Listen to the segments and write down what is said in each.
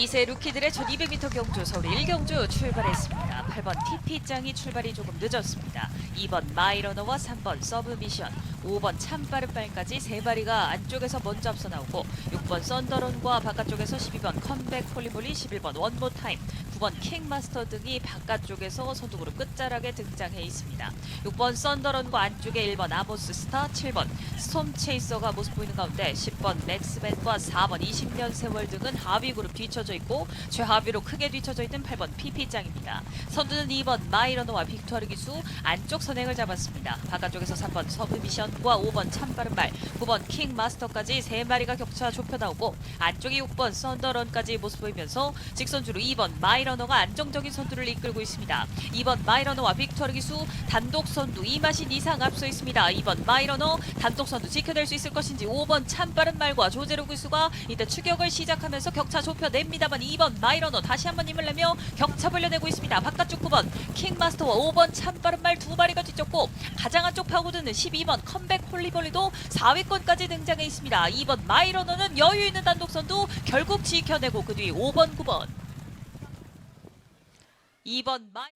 2세 루키들의 첫 200m 경주 서울 1경주 출발했습니다. 8번 TP장이 출발이 조금 늦었습니다. 2번 마이러너와 3번 서브미션, 5번 참빠른 빨까지 세 마리가 안쪽에서 먼저 앞서 나오고 6번 썬더런과 바깥쪽에서 12번 컴백 홀리몰리, 11번 원모 타임, 9번 킹마스터 등이 바깥쪽에서 선두그룹 끝자락에 등장해 있습니다. 6번 썬더런과 안쪽에 1번 아모스 스타, 7번 스톰 체이서가 모습 보이는 가운데 10번 맥스맨과 4번 20년 세월 등은 하위 그룹 뒤쳐져 있고 최하위로 크게 뒤쳐져 있는 8번 PP장입니다. 선 두는 2번 마이러너와 빅토르 기수 안쪽 선행을 잡았습니다. 바깥쪽에서 3번 서브 미션과 5번 참빠른 말, 9번 킹 마스터까지 3마리가 격차 좁혀 나오고 안쪽이 6번 썬더런까지 모습 보이면서 직선주로 2번 마이러너가 안정적인 선두를 이끌고 있습니다. 2번 마이러너와 빅토르 기수 단독 선두 이마신 이상 앞서 있습니다. 2번 마이러너 단독 선두 지켜낼 수 있을 것인지 5번 참빠른 말과 조제로 기수가 이때 추격을 시작하면서 격차 좁혀냅니다만 2번 마이러너 다시 한번 힘을 내며 격차 벌려내고 있습니다. 바깥쪽 9번 킹마스터와 5번 참빠른 말 두 마리가 뒤쫓고 가장 안쪽 파고드는 12번 컴백 홀리볼리도 4위권까지 등장해 있습니다. 2번 마이러너는 여유 있는 단독 선두 결국 지켜내고 그 뒤 5번 9번 2번 마이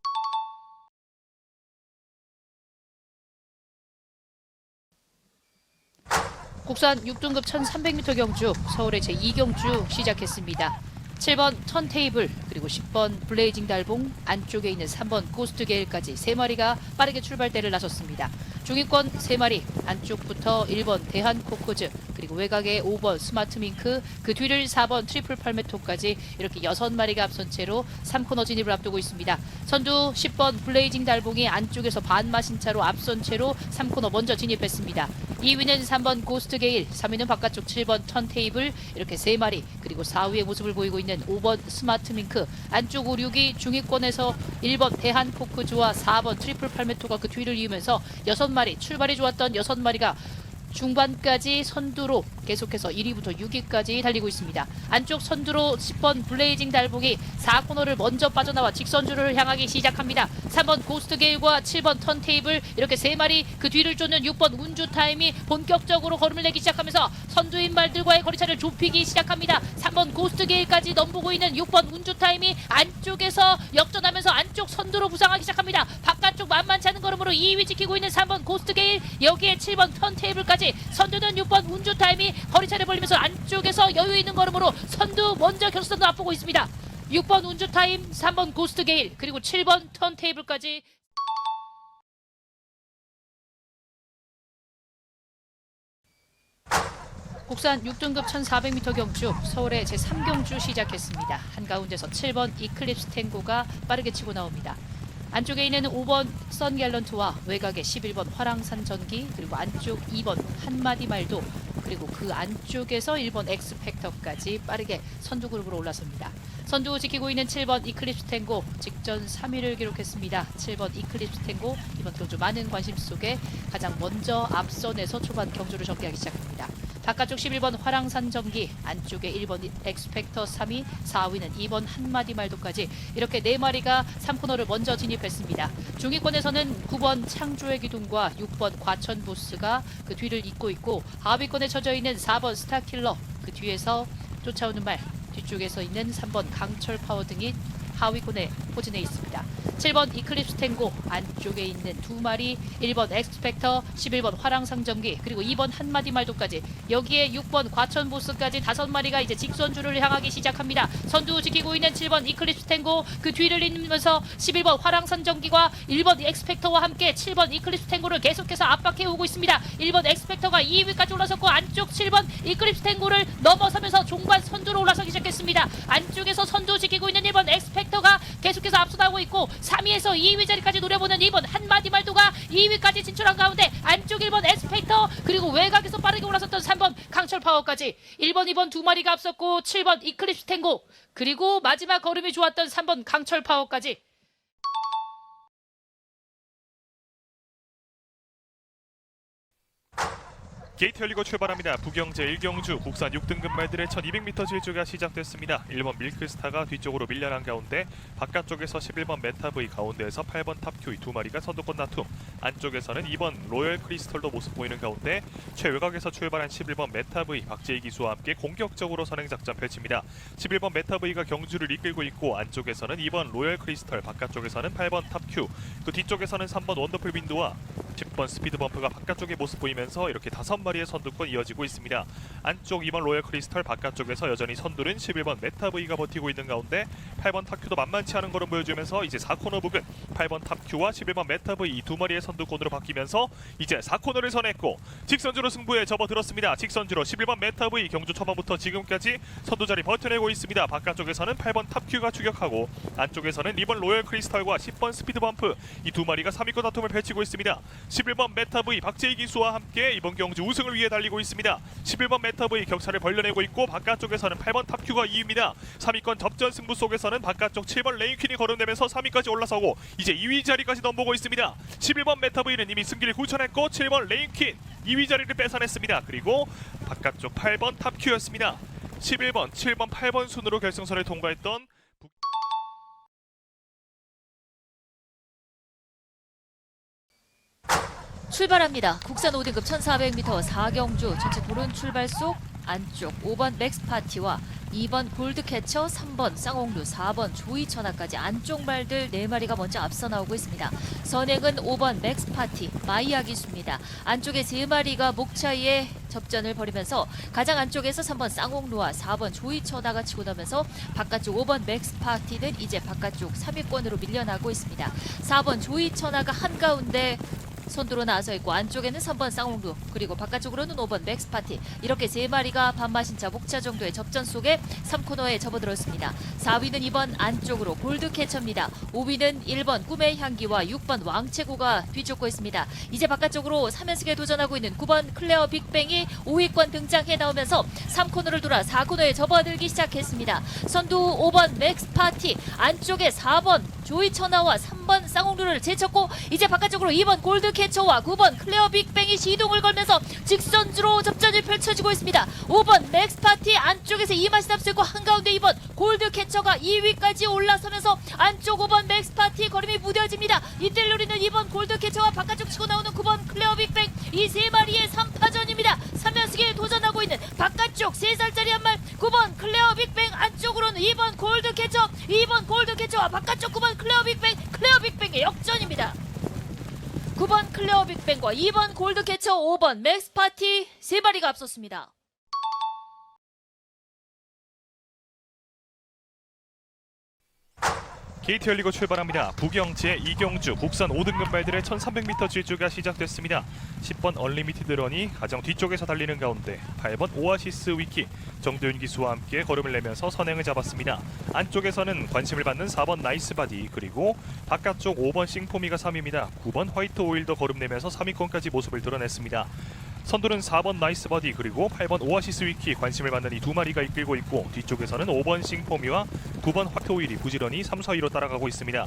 국산 6등급 1300m 경주 서울의 제2경주 시작했습니다. 7번 턴테이블 그리고 10번 블레이징 달봉 안쪽에 있는 3번 고스트 게일까지 3마리가 빠르게 출발대를 나섰습니다. 중위권 3마리 안쪽부터 1번 대한 코코즈 그리고 외곽에 5번 스마트 밍크 그 뒤를 4번 트리플 팔메토까지 이렇게 6마리가 앞선 채로 3코너 진입을 앞두고 있습니다. 선두 10번 블레이징 달봉이 안쪽에서 반마신 차로 앞선 채로 3코너 먼저 진입했습니다. 2위는 3번 고스트 게일, 3위는 바깥쪽 7번 턴테이블 이렇게 3마리 그리고 4위의 모습을 보이고 있는 5번 스마트 밍크. 안쪽 5, 6위 중위권에서 1번 대한 포크즈와 4번 트리플 팔메토가 그 뒤를 이으면서 6마리 출발이 좋았던 6마리가 중반까지 선두로 계속해서 1위부터 6위까지 달리고 있습니다. 안쪽 선두로 10번 블레이징 달봉이 4코너를 먼저 빠져나와 직선주를 향하기 시작합니다. 3번 고스트 게일과 7번 턴테이블 이렇게 세 마리 그 뒤를 쫓는 6번 운주 타임이 본격적으로 걸음을 내기 시작하면서 선두인 말들과의 거리차를 좁히기 시작합니다. 3번 고스트 게일까지 넘보고 있는 6번 운주 타임이 안쪽에서 역전하면서 안쪽 선두로 부상하기 시작합니다. 만만치 않은 걸음으로 2위 지키고 있는 3번 고스트 게일 여기에 7번 턴테이블까지 선두는 6번 운주 타임이 거리차를 벌리면서 안쪽에서 여유 있는 걸음으로 선두 먼저 결승선도 앞보고 있습니다. 6번 운주 타임, 3번 고스트 게일, 그리고 7번 턴테이블까지 국산 6등급 1400m 경주 서울의 제3경주 시작했습니다. 한가운데서 7번 이클립스 탱고가 빠르게 치고 나옵니다. 안쪽에 있는 5번 선 갤런트와 외곽에 11번 화랑산 전기 그리고 안쪽 2번 한마디 말도 그리고 그 안쪽에서 1번 엑스팩터까지 빠르게 선두 그룹으로 올라섭니다. 선두 지키고 있는 7번 이클립스 탱고 직전 3위를 기록했습니다. 7번 이클립스 탱고 이번 경주 많은 관심 속에 가장 먼저 앞선에서 초반 경주를 전개하기 시작합니다. 바깥쪽 11번 화랑산 전기, 안쪽에 1번 엑스펙터 3위, 4위는 2번 한마디 말도까지 이렇게 네 마리가 3코너를 먼저 진입했습니다. 중위권에서는 9번 창조의 기둥과 6번 과천 보스가 그 뒤를 잇고 있고 하위권에 처져 있는 4번 스타킬러 그 뒤에서 쫓아오는 말 뒤쪽에서 있는 3번 강철 파워 등이 하위권에 포진해 있습니다. 7번 이클립스 탱고 안쪽에 있는 두 마리 1번 엑스펙터 11번 화랑상전기 그리고 2번 한마디 말도까지 여기에 6번 과천보스까지 다섯 마리가 이제 직선주를 향하기 시작합니다. 선두 지키고 있는 7번 이클립스 탱고 그 뒤를 잇으면서 11번 화랑산전기과 1번 엑스펙터와 함께 7번 이클립스 탱고를 계속해서 압박해 오고 있습니다. 1번 엑스펙터가 2위까지 올라섰고 안쪽 7번 이클립스 탱고를 넘어서면서 종반 선두로 올라서기 시작했습니다. 안쪽에서 선두 지키고 있는 1번 엑스펙터가 계속 해서 앞서 나오고 있고 3위에서 2위 자리까지 노려보는 2번 한마디 말도가 2위까지 진출한 가운데 안쪽 1번 엑스펙터 그리고 외곽에서 빠르게 올라섰던 3번 강철 파워까지. 1번 2번 두 마리가 앞섰고 7번 이클립스 탱고 그리고 마지막 걸음이 좋았던 3번 강철 파워까지 게이트 열리고 출발합니다. 부경제 1경주 국산 6등급 말들의 1200m 질주가 시작됐습니다. 1번 밀크스타가 뒤쪽으로 밀려난 가운데 바깥쪽에서 11번 메타브이 가운데에서 8번 탑큐이 두 마리가 선두권 다툼 안쪽에서는 2번 로열 크리스털도 모습 보이는 가운데 최외곽에서 출발한 11번 메타브이 박재희 기수와 함께 공격적으로 선행 작전 펼칩니다. 11번 메타브이가 경주를 이끌고 있고 안쪽에서는 2번 로열 크리스털 바깥쪽에서는 8번 탑큐 그 뒤쪽에서는 3번 원더풀 빈도와 10번 스피드 범프가 바깥쪽에 모습 보이면서 이렇게 다섯 마리의 선두권 이어지고 있습니다. 안쪽 2번 로열 크리스털 바깥쪽에서 여전히 선두는 11번 메타브이가 버티고 있는 가운데 8번 탑큐도 만만치 않은 걸음 보여주면서 이제 4코너 부근 8번 탑큐와 11번 메타브이 이두 마리의 선두권으로 바뀌면서 이제 4코너를 선했고 직선주로 승부에 접어들었습니다. 직선주로 11번 메타브이 경주 초반부터 지금까지 선두 자리 버텨내고 있습니다. 바깥쪽에서는 8번 탑큐가 추격하고 안쪽에서는 2번 로열 크리스털과 10번 스피드 범프 이 두 마리가 3위권 다툼을 펼치고 있습니다. 11번 메타브이 박재희 기수와 함께 이번 경주 우승을 위해 달리고 있습니다. 11번 메타브이 격차를 벌려내고 있고 바깥쪽에서는 8번 탑큐가 2위입니다. 3위권 접전 승부 속에서는 바깥쪽 7번 레인퀸이 거론되면서 3위까지 올라서고 이제 2위 자리까지 넘보고 있습니다. 11번 메타브이는 이미 승기를 굳혀냈고 7번 레인퀸 2위 자리를 뺏어냈습니다. 그리고 바깥쪽 8번 탑큐였습니다. 11번, 7번, 8번 순으로 결승선을 통과했던 출발합니다. 국산 5등급 1400m 4경주 전체 도론 출발 속 안쪽 5번 맥스파티와 2번 골드캐쳐, 3번 쌍홍루, 4번 조이천하까지 안쪽 말들 4마리가 먼저 앞서 나오고 있습니다. 선행은 5번 맥스파티, 마이아 기수입니다. 안쪽에 3마리가 목차이에 접전을 벌이면서 가장 안쪽에서 3번 쌍홍루와 4번 조이천하가 치고 나면서 바깥쪽 5번 맥스파티는 이제 바깥쪽 3위권으로 밀려나고 있습니다. 4번 조이천하가 한가운데 선두로 나서 있고 안쪽에는 3번 쌍홍루 그리고 바깥쪽으로는 5번 맥스파티 이렇게 세 마리가 반마신차 목차 정도의 접전 속에 3코너에 접어들었습니다. 4위는 2번 안쪽으로 골드캐쳐입니다. 5위는 1번 꿈의 향기와 6번 왕채고가 뒤쫓고 있습니다. 이제 바깥쪽으로 3연승에 도전하고 있는 9번 클레어 빅뱅이 5위권 등장해 나오면서 3코너를 돌아 4코너에 접어들기 시작했습니다. 선두 5번 맥스파티 안쪽에 4번 조이 천하와 3번 쌍홍루를 제쳤고 이제 바깥쪽으로 2번 골드캐쳐와 9번 클레어 빅뱅이 시동을 걸면서 직선주로 접전이 펼쳐지고 있습니다. 5번 맥스 파티 안쪽에서 이마시 앞서고 한가운데 2번 골드캐쳐가 2위까지 올라서면서 안쪽 5번 맥스 파티 걸음이 무뎌집니다. 이때 노리는 2번 골드캐쳐와 바깥쪽 치고 나오는 9번 클레어 빅뱅 이 세 마리의 3파전입니다. 3연승에 도전하고 있는 바깥쪽 3살짜리 한 말 9번 클레어 빅뱅 안쪽으로는 2번 골드 캐쳐 2번 골드 캐쳐와 바깥쪽 9번 클레어 빅뱅 클레어 빅뱅의 역전입니다. 9번 클레어 빅뱅과 2번 골드 캐쳐 5번 맥스 파티 세 마리가 앞섰습니다. 게이트 열리고 출발합니다. 부경제 이경주 국산 5등급 말들의 1300m 질주가 시작됐습니다. 10번 얼리미티드 런이 가장 뒤쪽에서 달리는 가운데 8번 오아시스 위키 정도윤 기수와 함께 걸음을 내면서 선행을 잡았습니다. 안쪽에서는 관심을 받는 4번 나이스 바디 그리고 바깥쪽 5번 싱포미가 3위입니다. 9번 화이트 오일도 걸음 내면서 3위권까지 모습을 드러냈습니다. 선두는 4번 나이스 버디 그리고 8번 오아시스 위키 관심을 받는 이 두 마리가 이끌고 있고 뒤쪽에서는 5번 싱포미와 9번 화토일이 부지런히 3, 4위로 따라가고 있습니다.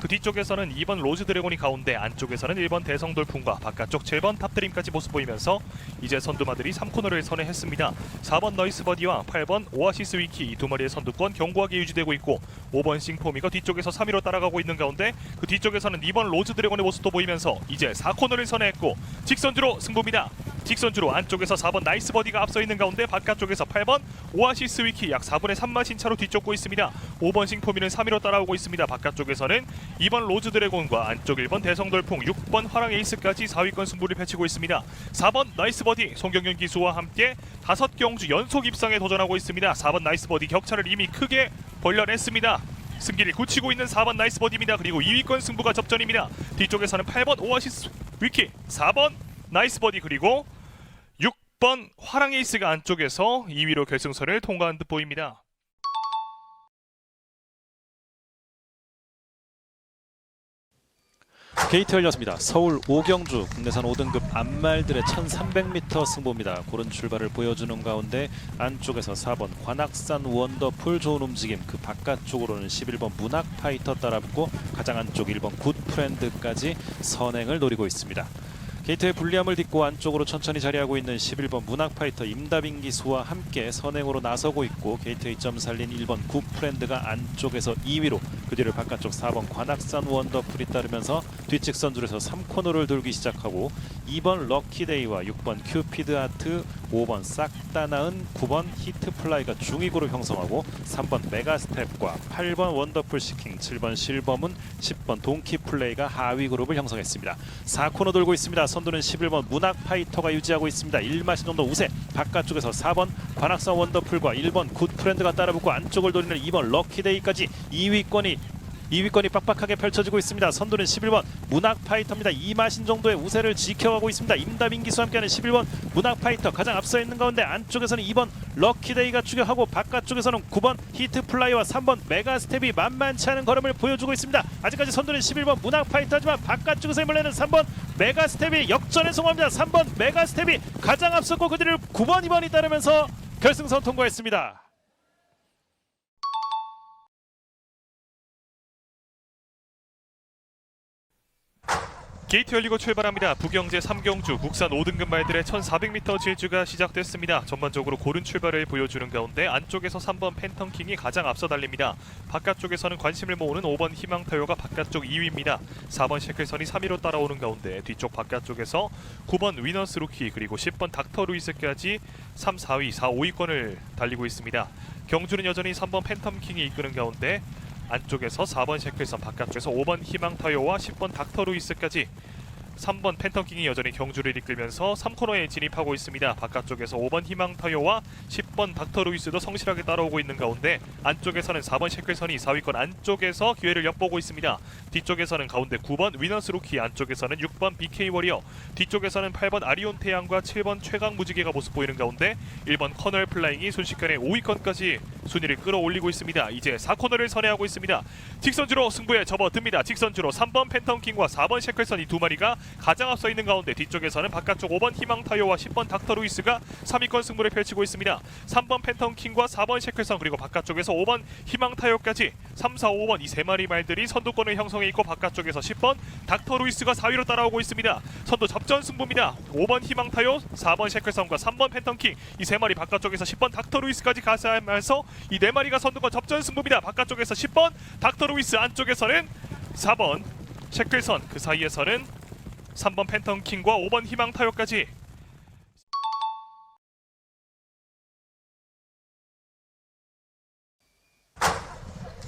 그 뒤쪽에서는 2번 로즈 드래곤이 가운데 안쪽에서는 1번 대성 돌풍과 바깥쪽 7번 탑드림까지 모습 보이면서 이제 선두마들이 3코너를 선회했습니다. 4번 너이스 버디와 8번 오아시스 위키 이 두 마리의 선두권 견고하게 유지되고 있고 5번 싱포미가 뒤쪽에서 3위로 따라가고 있는 가운데 그 뒤쪽에서는 2번 로즈 드래곤의 모습도 보이면서 이제 4코너를 선회했고 직선주로 승부입니다. 직선 주로 안쪽에서 4번 나이스 버디가 앞서 있는 가운데 바깥쪽에서 8번 오아시스 위키 약 4분의 3마신 차로 뒤쫓고 있습니다. 5번 싱포미는 3위로 따라오고 있습니다. 바깥쪽에서는 2번 로즈 드래곤과 안쪽 1번 대성돌풍, 6번 화랑 에이스까지 4위권 승부를 펼치고 있습니다. 4번 나이스 버디 송경현 기수와 함께 다섯 경주 연속 입상에 도전하고 있습니다. 4번 나이스 버디 격차를 이미 크게 벌려냈습니다. 승기를 굳히고 있는 4번 나이스 버디입니다. 그리고 2위권 승부가 접전입니다. 뒤쪽에서는 8번 오아시스 위키, 4번 나이스 버디 그리고 6번 화랑 에이스가 안쪽에서 2위로 결승선을 통과한 듯 보입니다. 게이트 열렸습니다. 서울 오경주 국내산 5등급 안말들의 1300m 승부입니다. 고른 출발을 보여주는 가운데 안쪽에서 4번 관악산 원더풀 좋은 움직임 그 바깥쪽으로는 11번 문학 파이터 따라붙고 가장 안쪽 1번 굿프렌드까지 선행을 노리고 있습니다. 게이트의 불리함을 딛고 안쪽으로 천천히 자리하고 있는 11번 문학파이터 임다빈 기 수와 함께 선행으로 나서고 있고 게이트의 점 살린 1번 굿프렌드가 안쪽에서 2위로 그 뒤를 바깥쪽 4번 관악산 원더풀이 따르면서 뒷직선 줄에서 3코너를 돌기 시작하고 2번 럭키데이와 6번 큐피드 아트 5번 싹다 나은 9번 히트플라이가 중위구를 형성하고 3번 메가스텝과 8번 원더풀 시킹 7번 실버문 10번 동키 플레이가 하위 그룹을 형성했습니다. 4코너 돌고 있습니다. 선두는 11번 문학 파이터가 유지하고 있습니다. 1마신 정도 우세 바깥쪽에서 4번 관악산 원더풀과 1번 굿프렌드가 따라붙고 안쪽을 노리는 2번 럭키데이까지 2위권이 2위권이 빡빡하게 펼쳐지고 있습니다. 선두는 11번 문학 파이터입니다. 2마신 정도의 우세를 지켜가고 있습니다. 임다빈 기수와 함께하는 11번 문학 파이터 가장 앞서 있는 가운데 안쪽에서는 2번 럭키데이가 추격하고 바깥쪽에서는 9번 히트플라이와 3번 메가스텝이 만만치 않은 걸음을 보여주고 있습니다. 아직까지 선두는 11번 문학 파이터지만 바깥쪽에서 힘을 내는 3번 메가스텝이 역전에 성공합니다. 3번 메가스텝이 가장 앞섰고 그 뒤를 9번 2번이 따르면서 결승선 통과했습니다. 게이트 열리고 출발합니다. 부경제 3경주 국산 5등급 말들의 1400m 질주가 시작됐습니다. 전반적으로 고른 출발을 보여주는 가운데 안쪽에서 3번 팬텀킹이 가장 앞서 달립니다. 바깥쪽에서는 관심을 모으는 5번 희망타요가 바깥쪽 2위입니다. 4번 셰클선이 3위로 따라오는 가운데 뒤쪽 바깥쪽에서 9번 위너스 루키 그리고 10번 닥터 루이스까지 3, 4위, 4, 5위권을 달리고 있습니다. 경주는 여전히 3번 팬텀킹이 이끄는 가운데 안쪽에서 4번 셰클선 바깥쪽에서 5번 희망타요와 10번 닥터 루이스까지 3번 팬텀킹이 여전히 경주를 이끌면서 3코너에 진입하고 있습니다. 바깥쪽에서 5번 희망타요와 10번 닥터 루이스도 성실하게 따라오고 있는 가운데 안쪽에서는 4번 셰클선이 4위권 안쪽에서 기회를 엿보고 있습니다. 뒤쪽에서는 가운데 9번 위너스 루키 안쪽에서는 6번 BK 워리어 뒤쪽에서는 8번 아리온 태양과 7번 최강 무지개가 모습 보이는 가운데 1번 커널 플라잉이 순식간에 5위권까지 순위를 끌어올리고 있습니다. 이제 4코너를 선회하고 있습니다. 직선주로 승부에 접어듭니다. 직선주로 3번 팬텀킹과 4번 셰클선 이 두 마리가 가장 앞서 있는 가운데 뒤쪽에서는 바깥쪽 5번 희망타요와 10번 닥터 루이스가 3위권 승부를 펼치고 있습니다. 3번 팬텀킹과 4번 셰클선 그리고 바깥쪽에서 5번 희망타요까지 3, 4, 5번 이 세 마리 말들이 선두권을 형성해 있고 바깥쪽에서 10번 닥터 루이스가 4위로 따라오고 있습니다. 선두 접전 승부입니다. 5번 희망타요, 4번 셰클선과 3번 팬텀킹 이 세 마리 바깥쪽에서 10번 닥터 루이스까지 가세하면서 이 네 마리가 선두권 접전 승부입니다. 바깥쪽에서 10번 닥터 루이스 안쪽에서는 4번 셰클선 그 사이에서는 3번 팬텀 킹과 5번 희망 타요까지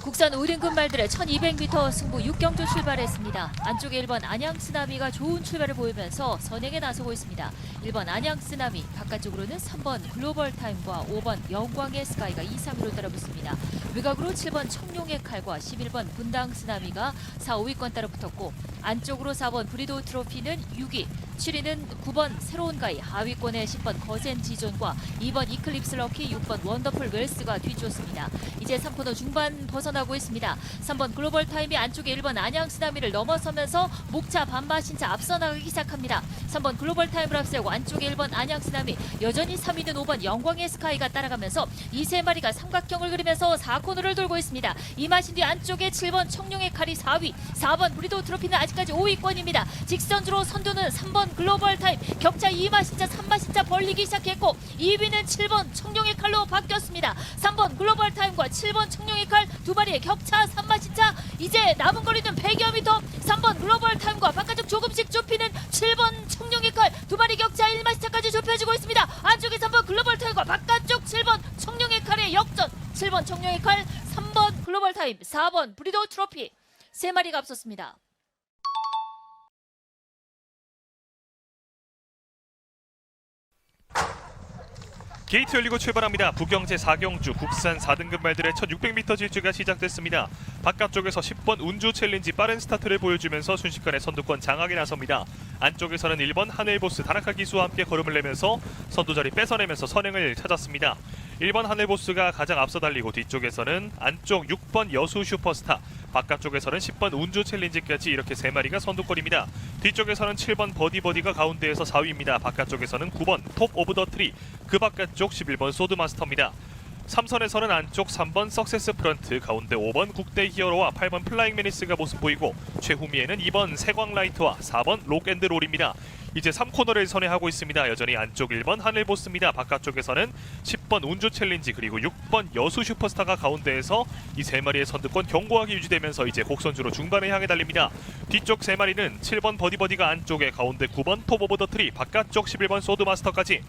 국산 5등급 말들의 1200m 승부 6경주 출발했습니다. 안쪽에 1번 안양쓰나미가 좋은 출발을 보이면서 선행에 나서고 있습니다. 1번 안양쓰나미, 바깥쪽으로는 3번 글로벌 타임과 5번 영광의 스카이가 2, 3위로 따라붙습니다. 외곽으로 7번 청룡의 칼과 11번 분당 쓰나미가 4, 5위권 따라 붙었고 안쪽으로 4번 브리도 트로피는 6위, 7위는 9번 새로운 가이, 하위권에 10번 거센 지존과 2번 이클립스 럭키, 6번 원더풀 웰스가 뒤쫓습니다. 이제 3코너 중반 벗어나 고 있습니다. 3번 글로벌 타임이 안쪽에 1번 안양 쓰나미를 넘어서면서 목차 반바 신차 앞서 나가기 시작합니다. 3번 글로벌 타임을 앞세우고 안쪽에 1번 안양 쓰나미 여전히 3위는 5번 영광의 스카이가 따라가면서 이 세 마리가 삼각형을 그리면서 4코너를 돌고 있습니다. 이마신 뒤 안쪽에 7번 청룡의 칼이 4위, 4번 브리도 트로피는 아직까지 5위권입니다. 직선주로 선두는 3번 글로벌 타임 격차 2마 신차 3마 신차 벌리기 시작했고 2위는 7번 청룡의 칼로 바뀌었습니다. 3번 글로벌 타임과 7번 청룡의 칼 두 마리의 격차 3마 신차 이제 남은 거리는 100여 미터 3번 글로벌 타임과 바깥쪽 조금씩 좁히는 7번 청룡의 칼 두 마리 격차 1마 신차까지 좁혀지고 있습니다. 안쪽에 3번 글로벌 타임과 바깥쪽 7번 청룡의 칼의 역전 7번 청룡의 칼 3번 글로벌 타임 4번 브리도 트로피 세 마리가 앞섰습니다. 게이트 열리고 출발합니다. 부경제 4경주 국산 4등급 말들의 첫 600m 질주가 시작됐습니다. 바깥쪽에서 10번 운주 챌린지 빠른 스타트를 보여주면서 순식간에 선두권 장악에 나섭니다. 안쪽에서는 1번 하늘보스 다나카 기수와 함께 걸음을 내면서 선두 자리 뺏어내면서 선행을 찾았습니다. 1번 하늘보스가 가장 앞서 달리고 뒤쪽에서는 안쪽 6번 여수 슈퍼스타 바깥쪽에서는 10번 운주 챌린지까지 이렇게 세 마리가 선두권입니다. 뒤쪽에서는 7번 버디버디가 가운데에서 4위입니다. 바깥쪽에서는 9번 톱 오브 더 트리 그 바깥쪽 11번 소드마스터입니다. 3선에서는 안쪽 3번 석세스 프런트, 가운데 5번 국대 히어로와 8번 플라잉 메니스가 모습 보이고 최후미에는 2번 세광 라이트와 4번 록앤드롤입니다. 이제 3코너를 선회하고 있습니다. 여전히 안쪽 1번 하늘보스입니다. 바깥쪽에서는 10 번 운주 챌린지 그리고 6번 여수 슈퍼스타가 가운데에서 이 세 마리의 선두권 견고하게 유지되면서 이제 곡선주로 중반에 향해 달립니다. 뒤쪽 세 마리는 7번 버디버디가 안쪽에 가운데 9번 톱 오브 더 트리 바깥쪽 11번 소드마스터까지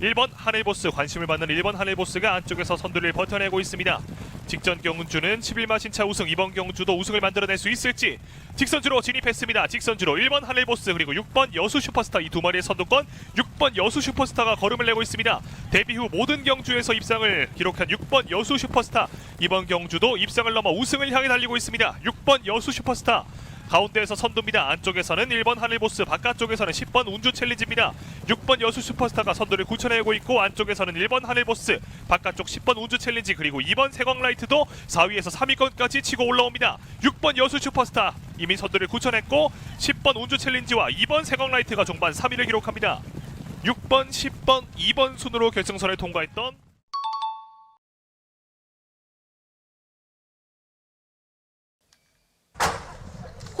1번 하늘보스 관심을 받는 1번 하늘보스가 안쪽에서 선두를 버텨내고 있습니다. 직전 경주는 11마 신차 우승 이번 경주도 우승을 만들어낼 수 있을지 직선주로 진입했습니다. 직선주로 1번 하늘보스 그리고 6번 여수 슈퍼스타 이 두 마리의 선두권 6번 여수 슈퍼스타가 걸음을 내고 있습니다. 데뷔 후 모든 경주에서 입상을 기록한 6번 여수 슈퍼스타 이번 경주도 입상을 넘어 우승을 향해 달리고 있습니다. 6번 여수 슈퍼스타 가운데에서 선두입니다. 안쪽에서는 1번 하늘보스, 바깥쪽에서는 10번 운주 챌린지입니다. 6번 여수 슈퍼스타가 선두를 굳혀내고 있고 안쪽에서는 1번 하늘보스, 바깥쪽 10번 운주 챌린지 그리고 2번 세광라이트도 4위에서 3위권까지 치고 올라옵니다. 6번 여수 슈퍼스타 이미 선두를 굳혀냈고 10번 운주 챌린지와 2번 세광라이트가 종반 3위를 기록합니다. 6번, 10번, 2번 순으로 결승선을 통과했던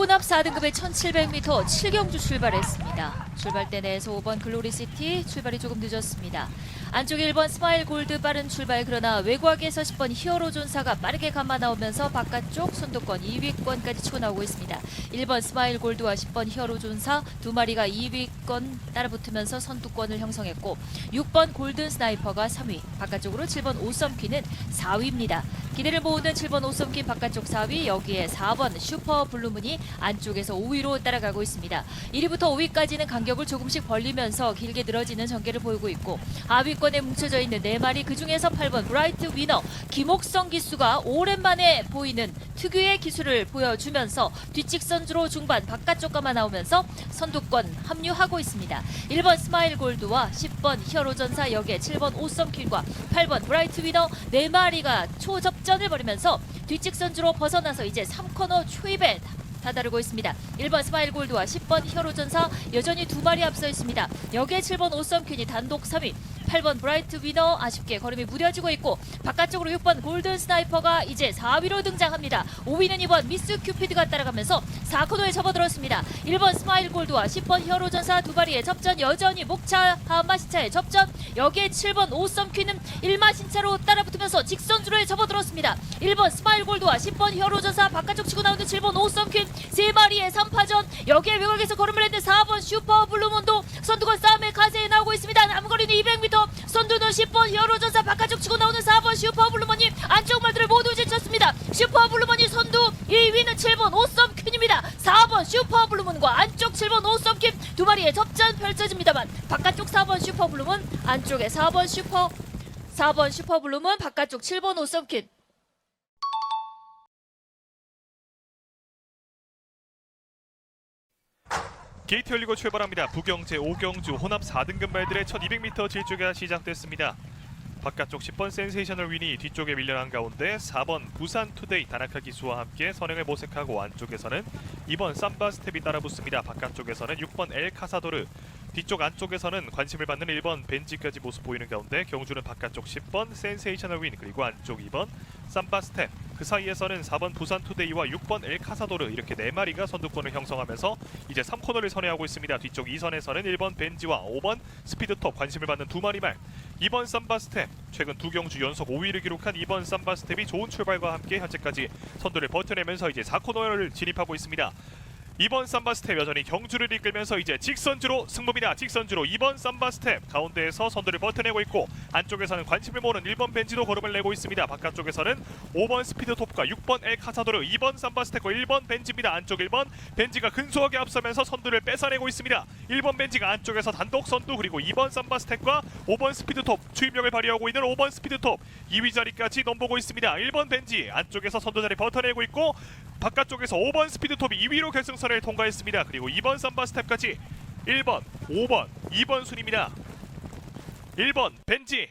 혼합 4등급의 1700m 7경주 출발했습니다. 출발대 내에서 5번 글로리시티 출발이 조금 늦었습니다. 안쪽 1번 스마일 골드 빠른 출발 그러나 외곽에서 10번 히어로 존사가 빠르게 감아 나오면서 바깥쪽 선두권 2위권까지 치고 나오고 있습니다. 1번 스마일 골드와 10번 히어로 존사 두 마리가 2위권 따라붙으면서 선두권을 형성했고 6번 골든 스나이퍼가 3위 바깥쪽으로 7번 오썸키는 4위입니다. 기대를 모으는 7번 오썸키 바깥쪽 4위 여기에 4번 슈퍼 블루문이 안쪽에서 5위로 따라가고 있습니다. 1위부터 5위까지는 간격을 조금씩 벌리면서 길게 늘어지는 전개를 보이고 있고 하위 권에 뭉쳐져 있는 네 마리 그 중에서 8번 브라이트 위너 김옥성 기수가 오랜만에 보이는 특유의 기술을 보여주면서 뒷직선 주로 중반 바깥쪽가만 나오면서 선두권 합류하고 있습니다. 1번 스마일 골드와 10번 히어로 전사 여기에 7번 오썸킬과 8번 브라이트 위너 네 마리가 초접전을 벌이면서 뒷직선 주로 벗어나서 이제 3코너 초입에 다다르고 있습니다. 1번 스마일 골드와 10번 히어로 전사 여전히 두 마리 앞서 있습니다. 여기에 7번 오썸퀸이 단독 3위. 8번 브라이트 위너 아쉽게 걸음이 무뎌지고 있고 바깥쪽으로 6번 골든 스나이퍼가 이제 4위로 등장합니다. 5위는 2번 미스 큐피드가 따라가면서 4코너에 접어들었습니다. 1번 스마일 골드와 10번 히어로 전사 두 마리의 접전 여전히 목차 하마시차의 접전 여기에 7번 오썸 퀸은 1마신차로 따라붙으면서 직선주로에 접어들었습니다. 1번 스마일 골드와 10번 히어로 전사 바깥쪽 치고 나오는 7번 오썸 퀸 세 마리의 3파전 여기에 외곽에서 걸음을 했는 4번 슈퍼 블루문도 선두권 싸움의 가세에 나오고 있습니다. 남거리는 200m 선두는 10번 히어로 전사 바깥쪽 치고 나오는 4번 슈퍼 블루머니 안쪽 말들을 모두 제쳤습니다. 슈퍼 블루머니 선두 2위는 7번 오썸퀸입니다. 4번 슈퍼 블루문과 안쪽 7번 오썸퀸 두 마리의 접전 펼쳐집니다만 바깥쪽 4번 슈퍼 블루문 안쪽에 4번 슈퍼 4번 슈퍼 블루문 바깥쪽 7번 오썸퀸 게이트 열리고 출발합니다. 부경제 5경주 혼합 4등급 말들의 첫 200m 질주가 시작됐습니다. 바깥쪽 10번 센세이셔널 윈이 뒤쪽에 밀려난 가운데 4번 부산 투데이 다나카 기수와 함께 선행을 모색하고 안쪽에서는 2번 삼바 스텝이 따라붙습니다. 바깥쪽에서는 6번 엘 카사도르 뒤쪽 안쪽에서는 관심을 받는 1번 벤지까지 모습 보이는 가운데 경주는 바깥쪽 10번 센세이셔널 윈 그리고 안쪽 2번 삼바 스텝 그 사이에서는 4번 부산 투데이와 6번 엘 카사도르 이렇게 네 마리가 선두권을 형성하면서 이제 3코너를 선회하고 있습니다. 뒤쪽 2선에서는 1번 벤지와 5번 스피드톱 관심을 받는 두 마리 말 2번 삼바 스텝 최근 두 경주 연속 5위를 기록한 2번 삼바 스텝이 좋은 출발과 함께 현재까지 선두를 버텨내면서 이제 4코너를 진입하고 있습니다. 2번 삼바 스텝 여전히 경주를 이끌면서 이제 직선주로 승부입니다. 직선주로 2번 삼바 스텝 가운데에서 선두를 버텨내고 있고 안쪽에서는 관심을 모으는 1번 벤지도 걸음을 내고 있습니다. 바깥쪽에서는 5번 스피드 톱과 6번 엘 카사도르 2번 삼바 스텝과 1번 벤지입니다. 안쪽 1번 벤지가 근소하게 앞서면서 선두를 뺏어내고 있습니다. 1번 벤지가 안쪽에서 단독 선두 그리고 2번 삼바 스텝과 5번 스피드 톱 추임력을 발휘하고 있는 5번 스피드 톱 2위 자리까지 넘보고 있습니다. 1번 벤지 안쪽에서 선두 자리 버텨내고 있고 바깥쪽에서 5번 스피드톱이 2위로 결승선을 통과했습니다. 그리고 2번 삼바 스텝까지 1번, 5번, 2번 순입니다. 1번 벤지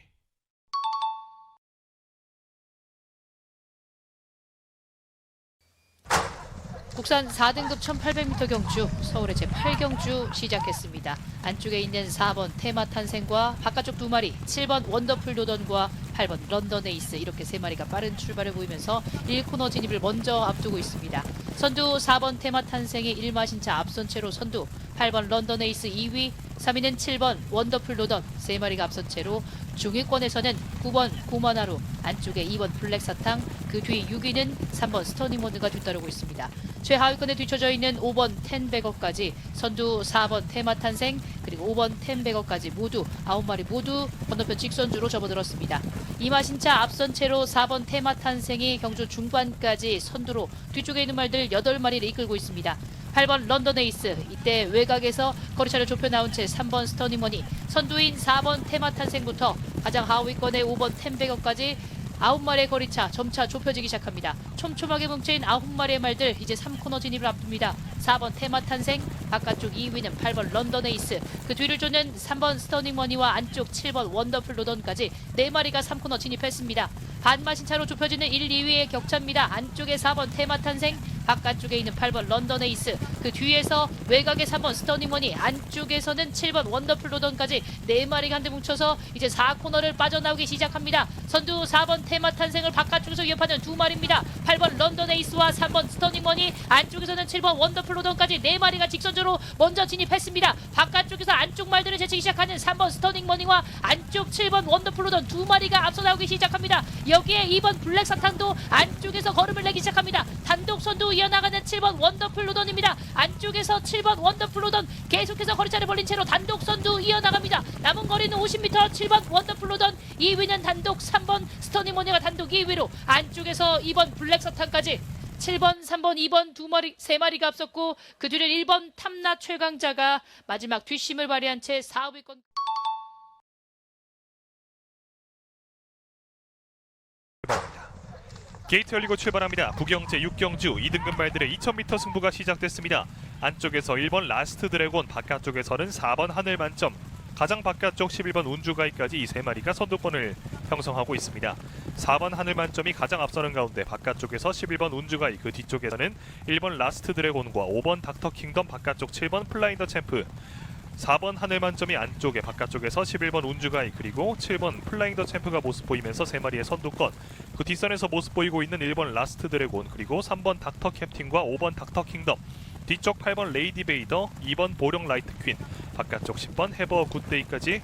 국산 4등급 1800m 경주 서울의 제8경주 시작했습니다. 안쪽에 있는 4번 테마 탄생과 바깥쪽 두 마리 7번 원더풀 도던과 8번 런던 에이스 이렇게 세 마리가 빠른 출발을 보이면서 1코너 진입을 먼저 앞두고 있습니다. 선두 4번 테마 탄생이 1마신차 앞선 채로 선두 8번 런던 에이스 2위, 3위는 7번 원더풀 로던 세 마리가 앞선 채로 중위권에서는 9번 고만하루 안쪽에 2번 블랙 사탕 그 뒤 6위는 3번 스터닝원드가 뒤따르고 있습니다. 최하위권에 뒤쳐져 있는 5번 텐베거까지 선두 4번 테마탄생 그리고 5번 텐베거까지 모두 9마리 모두 건너편 직선주로 접어들었습니다. 이마신차 앞선 채로 4번 테마탄생이 경주 중반까지 선두로 뒤쪽에 있는 말들 8마리를 이끌고 있습니다. 8번 런던 에이스 이때 외곽에서 거리차를 좁혀 나온 채 3번 스터닝머니 선두인 4번 테마탄생부터 가장 하위권의 5번 텐베거까지 9마리의 거리차 점차 좁혀지기 시작합니다. 촘촘하게 뭉친 9마리의 말들 이제 3코너 진입을 앞둡니다. 4번 테마탄생 바깥쪽 2위는 8번 런던 에이스 그 뒤를 쫓는 3번 스터닝머니와 안쪽 7번 원더풀 로던까지 4마리가 3코너 진입했습니다. 반마신 차로 좁혀지는 1, 2위의 격차입니다. 안쪽에 4번 테마탄생 바깥쪽에 있는 8번 런던 에이스 그 뒤에서 외곽의 3번 스터닝머니 안쪽에서는 7번 원더풀 로던까지 4마리가 한데 뭉쳐서 이제 4코너를 빠져나오기 시작합니다. 선두 4번 테마 탄생을 바깥쪽에서 위협하는 두 마리입니다. 8번 런던 에이스와 3번 스터닝머니 안쪽에서는 7번 원더풀 로던까지 4마리가 직선적으로 먼저 진입했습니다. 바깥쪽에서 안쪽 말들을 제치기 시작하는 3번 스터닝머니와 안쪽 7번 원더풀 로던 두 마리가 앞서 나오기 시작합니다. 여기에 2번 블랙 사탕도 안쪽에서 걸음을 내기 시작합니다. 단독 선두 이어나가는 7번 원더풀 로던입니다. 안쪽에서 7번 원더풀 로던 계속해서 거리차를 벌린 채로 단독 선두 이어나갑니다. 남은 거리는 50m 7번 원더풀 로던 2위는 단독 3번 스터닝머니가 단독 2위로 안쪽에서 2번 블랙 사탕까지 7번, 3번, 2번 두 마리, 세 마리가 앞섰고 그 뒤를 1번 탐나 최강자가 마지막 뒷심을 발휘한 채 4위권 게이트 열리고 출발합니다. 부경제 6경주 2등급 말들의 2000m 승부가 시작됐습니다. 안쪽에서 1번 라스트 드래곤, 바깥쪽에서는 4번 하늘 만점, 가장 바깥쪽 11번 운주가이까지 이 세 마리가 선두권을 형성하고 있습니다. 4번 하늘 만점이 가장 앞서는 가운데 바깥쪽에서 11번 운주가이 그 뒤쪽에서는 1번 라스트 드래곤과 5번 닥터 킹덤 바깥쪽 7번 플라인더 챔프 4번 하늘 만점이 안쪽에 바깥쪽에서 11번 운주가이 그리고 7번 플라잉 더 챔프가 모습 보이면서 세 마리의 선두권. 그 뒷선에서 모습 보이고 있는 1번 라스트 드래곤 그리고 3번 닥터 캡틴과 5번 닥터 킹덤. 뒤쪽 8번 레이디 베이더 2번 보령 라이트 퀸. 바깥쪽 10번 해버 굿데이까지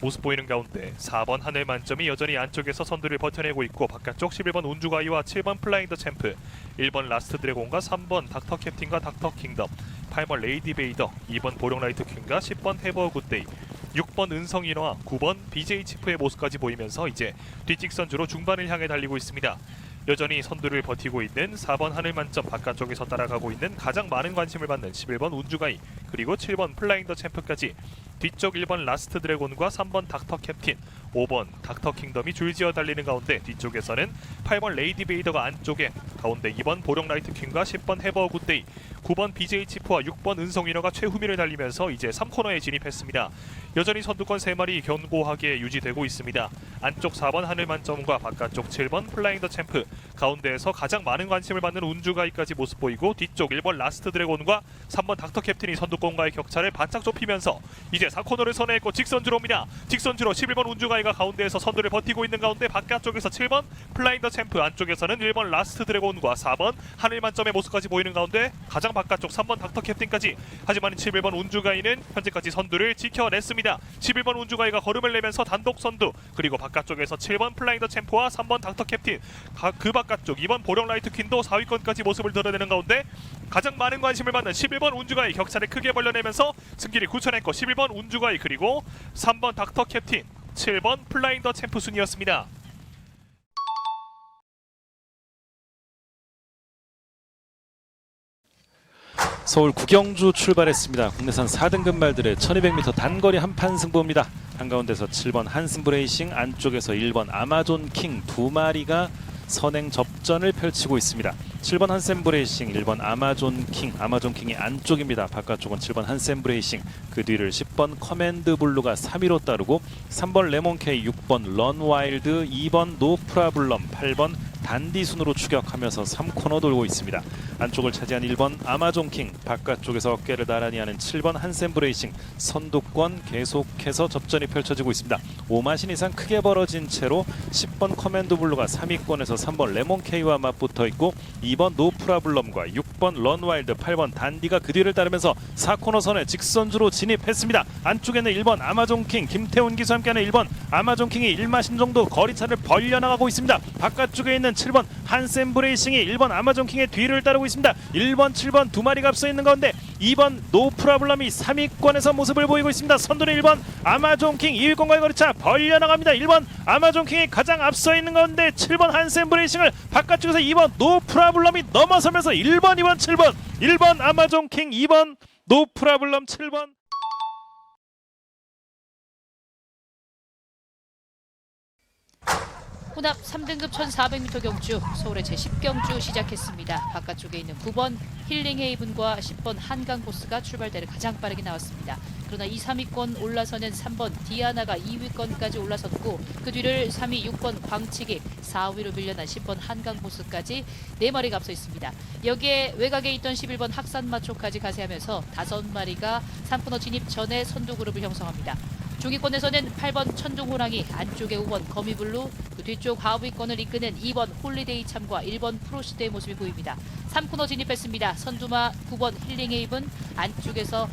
모습 보이는 가운데 4번 하늘 만점이 여전히 안쪽에서 선두를 버텨내고 있고 바깥쪽 11번 운주가이와 7번 플라잉 더 챔프. 1번 라스트 드래곤과 3번 닥터 캡틴과 닥터 킹덤 8번 레이디 베이더, 2번 보령 라이트 퀸과 10번 해버 굿데이, 6번 은성 인어와 9번 BJ 치프의 모습까지 보이면서 이제 뒷직선주로 중반을 향해 달리고 있습니다. 여전히 선두를 버티고 있는 4번 하늘만점 바깥쪽에서 따라가고 있는 가장 많은 관심을 받는 11번 운주가이 그리고 7번 플라잉 더 챔프까지 뒤쪽 1번 라스트 드래곤과 3번 닥터 캡틴 5번 닥터 킹덤이 줄지어 달리는 가운데 뒤쪽에서는 8번 레이디 베이더가 안쪽에 가운데 2번 보령 라이트 퀸과 10번 해버 굿데이 9번 BJ 치프와 6번 은성 위너가 최후미를 달리면서 이제 3코너에 진입했습니다. 여전히 선두권 3마리 견고하게 유지되고 있습니다. 안쪽 4번 하늘만점과 바깥쪽 7번 플라잉 더 챔프 가운데에서 가장 많은 관심을 받는 운주가이까지 모습 보이고 뒤쪽 1번 라스트 드래곤과 3번 닥터 캡틴이 선두권과의 격차를 바짝 좁히면서 이제 4코너를 선회했고 직선주로 옵니다. 직선주로 11번 운주가이 가 가운데에서 선두를 버티고 있는 가운데 바깥쪽에서 7번 플라잉 더 챔프 안쪽에서는 1번 라스트 드래곤과 4번 하늘만점의 모습까지 보이는 가운데 가장 바깥쪽 3번 닥터 캡틴까지. 하지만 11번 운주가이는 현재까지 선두를 지켜냈습니다. 11번 운주가이가 걸음을 내면서 단독 선두 그리고 바깥쪽에서 7번 플라잉 더 챔프와 3번 닥터 캡틴. 가- 그 바깥쪽 2번 보령 라이트 퀸도 4위권까지 모습을 드러내는 가운데 가장 많은 관심을 받는 11번 운주가이 격차를 크게 벌려내면서 승기를 굳혀냈고 11번 운주가이 그리고 3번 닥터 캡틴 7번 플라잉 더 챔프 순이었습니다. 서울 구경주 출발했습니다. 국내산 4등급 말들의 1200m 단거리 한판 승부입니다. 한가운데서 7번 한슨 브레이싱 안쪽에서 1번 아마존 킹 두 마리가 선행 접전을 펼치고 있습니다. 7번 한센 브레이싱, 1번 아마존 킹, 아마존 킹이 안쪽입니다. 바깥쪽은 7번 한센 브레이싱, 그 뒤를 10번 커맨드 블루가 3위로 따르고 3번 레몬 K, 6번 런 와일드, 2번 노 프라블럼, 8번 단디 순으로 추격하면서 3코너 돌고 있습니다. 안쪽을 차지한 1번 아마존킹, 바깥쪽에서 어깨를 나란히 하는 7번 한센브레이싱, 선두권 계속해서 접전이 펼쳐지고 있습니다. 5마신 이상 크게 벌어진 채로 10번 커맨드 블루가 3위권에서 3번 레몬케이와 맞붙어 있고 2번 노프라블럼과 6번 런와일드, 8번 단디가 그 뒤를 따르면서 4코너 선에 직선주로 진입했습니다. 안쪽에는 1번 아마존킹, 김태훈 기수 함께하는 1번 아마존킹이 1마신 정도 거리차를 벌려나가고 있습니다. 바깥쪽에 있는 7번 한센 브레이싱이 1번 아마존킹의 뒤를 따르고 있습니다. 1번, 7번 두 마리가 앞서 있는 가운데 2번 노프라블럼이 3위권에서 모습을 보이고 있습니다. 선두는 1번 아마존킹 2위권과의 거리차 벌려나갑니다. 1번 아마존킹이 가장 앞서 있는 가운데 7번 한센 브레이싱을 바깥쪽에서 2번 노프라블럼이 넘어서면서 1번, 2번, 7번 1번 아마존킹 2번 노프라블럼 7번 혼합 3등급 1400m 경주 서울의 제10경주 시작했습니다. 바깥쪽에 있는 9번 힐링 헤이븐과 10번 한강 보스가 출발대를 가장 빠르게 나왔습니다. 그러나 2, 3위권 올라서는 3번 디아나가 2위권까지 올라섰고 그 뒤를 3위 6번 광치기 4위로 밀려난 10번 한강 보스까지 4마리가 앞서 있습니다. 여기에 외곽에 있던 11번 학산마초까지 가세하면서 5마리가 3코너 진입 전에 선두 그룹을 형성합니다. 중위권에서는 8번 천둥호랑이, 안쪽에 5번 거미블루, 그 뒤쪽 하위권을 이끄는 2번 홀리데이 참과 1번 프로시드의 모습이 보입니다. 3코너 진입했습니다. 선두마 9번 힐링헤이븐 안쪽에서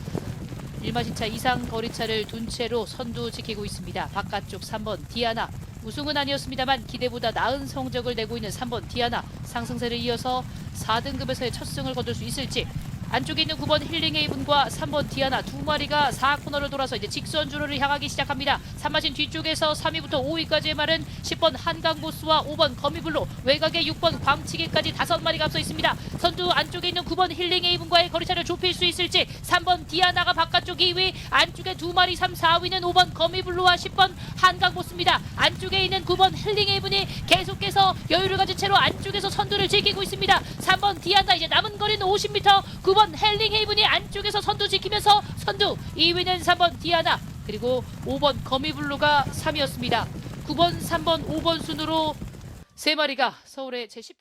일마신차 이상 거리차를 둔 채로 선두 지키고 있습니다. 바깥쪽 3번 디아나 우승은 아니었습니다만 기대보다 나은 성적을 내고 있는 3번 디아나 상승세를 이어서 4등급에서의 첫 승을 거둘 수 있을지 안쪽에 있는 9번 힐링헤이븐과 3번 디아나 두 마리가 4코너를 돌아서 이제 직선 주로를 향하기 시작합니다. 3마신 뒤쪽에서 3위부터 5위까지의 말은 10번 한강보스와 5번 거미블루 외곽에 6번 광치기까지 5마리가 앞서 있습니다. 선두 안쪽에 있는 9번 힐링헤이븐과의 거리차를 좁힐 수 있을지 3번 디아나가 바깥쪽 2위 안쪽에 두 마리 3, 4위는 5번 거미블루와 10번 한강보스 입니다. 안쪽에 있는 9번 힐링헤이븐이 계속해서 여유를 가진 채로 안쪽에서 선두를 지키고 있습니다. 3번 디아나 이제 남은 거리는 50m 9번 헬링헤이븐이 안쪽에서 선두 지키면서 선두 2위는 3번 디아나 그리고 5번 거미블루가 3위였습니다. 9번, 3번, 5번 순으로 세 마리가 서울의 제10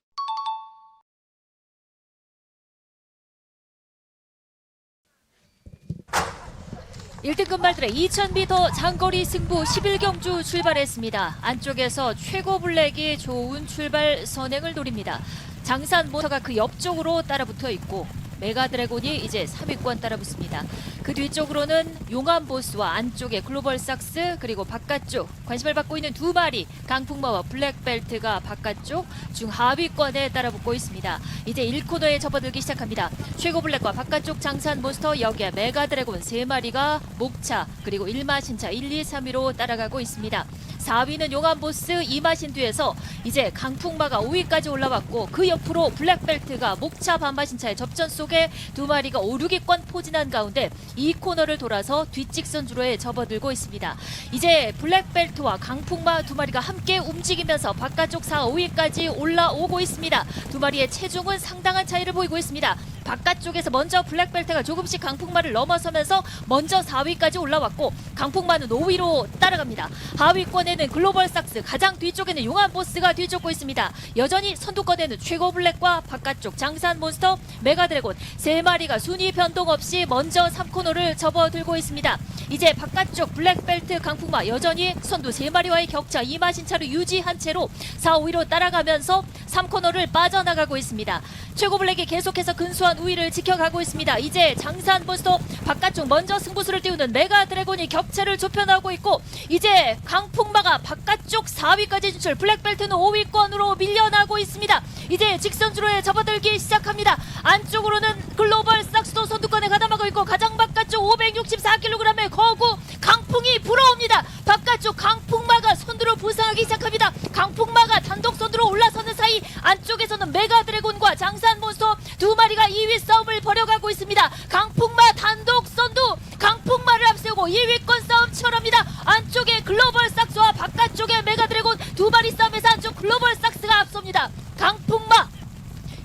일등급 말들의 2000m 장거리 승부 11경주 출발했습니다. 안쪽에서 최고 블랙이 좋은 출발 선행을 노립니다. 장산 모터가 그 옆쪽으로 따라붙어 있고 메가 드래곤이 이제 3위권 따라붙습니다. 그 뒤쪽으로는 용암 보스와 안쪽에 글로벌 삭스 그리고 바깥쪽 관심을 받고 있는 두 마리 강풍마와 블랙벨트가 바깥쪽 중하위권에 따라붙고 있습니다. 이제 1코너에 접어들기 시작합니다. 최고 블랙과 바깥쪽 장산 몬스터 여기에 메가 드래곤 3마리가 목차 그리고 1마신차 1, 2, 3위로 따라가고 있습니다. 4위는 용암 보스 이마신 뒤에서 이제 강풍마가 5위까지 올라왔고 그 옆으로 블랙벨트가 목차 반마신차의 접전 속에 두 마리가 5, 6위권 포진한 가운데 이 코너를 돌아서 뒷직선 주로에 접어들고 있습니다. 이제 블랙벨트와 강풍마 두 마리가 함께 움직이면서 바깥쪽 4, 5위까지 올라오고 있습니다. 두 마리의 체중은 상당한 차이를 보이고 있습니다. 바깥쪽에서 먼저 블랙벨트가 조금씩 강풍마를 넘어서면서 먼저 4위까지 올라왔고 강풍마는 5위로 따라갑니다. 하위권에는 글로벌 삭스 가장 뒤쪽에는 용암 보스가 뒤쫓고 있습니다. 여전히 선두권에는 최고 블랙과 바깥쪽 장산 몬스터 메가드래곤 세 마리가 순위 변동 없이 먼저 3코너를 접어들고 있습니다. 이제 바깥쪽 블랙벨트 강풍마 여전히 선두 세 마리와의 격차 2마신 차로 유지한 채로 4, 5위로 따라가면서 3코너를 빠져나가고 있습니다. 최고 블랙이 계속해서 근소한 우위를 지켜가고 있습니다. 이제 장산 몬스터 바깥쪽 먼저 승부수를 띄우는 메가 드래곤이 격차를 좁혀나오고 있고 이제 강풍마가 바깥쪽 4위까지 진출 블랙벨트는 5위권으로 밀려나고 있습니다. 이제 직선주로에 접어들기 시작합니다. 안쪽으로는 글로벌 삭스도 선두권에 가담하고 있고 가장 바깥쪽 564kg의 거구 강풍이 불어옵니다. 바깥쪽 강풍마가 선두로 부상하기 시작합니다. 강풍마가 단독 선두로 올라서는 사이 안쪽에서는 메가 드래곤과 장산 몬스터 두 마리가 2위 싸움을 벌여가고 있습니다. 강풍마 단독 선두 강풍마를 앞세우고 2위권 싸움 치열합니다. 안쪽에 글로벌 삭스와 바깥쪽에 메가 드래곤 두 마리 싸움에서 안쪽 글로벌 삭스가 앞섭니다. 강풍마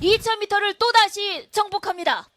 2000m를 또다시 정복합니다.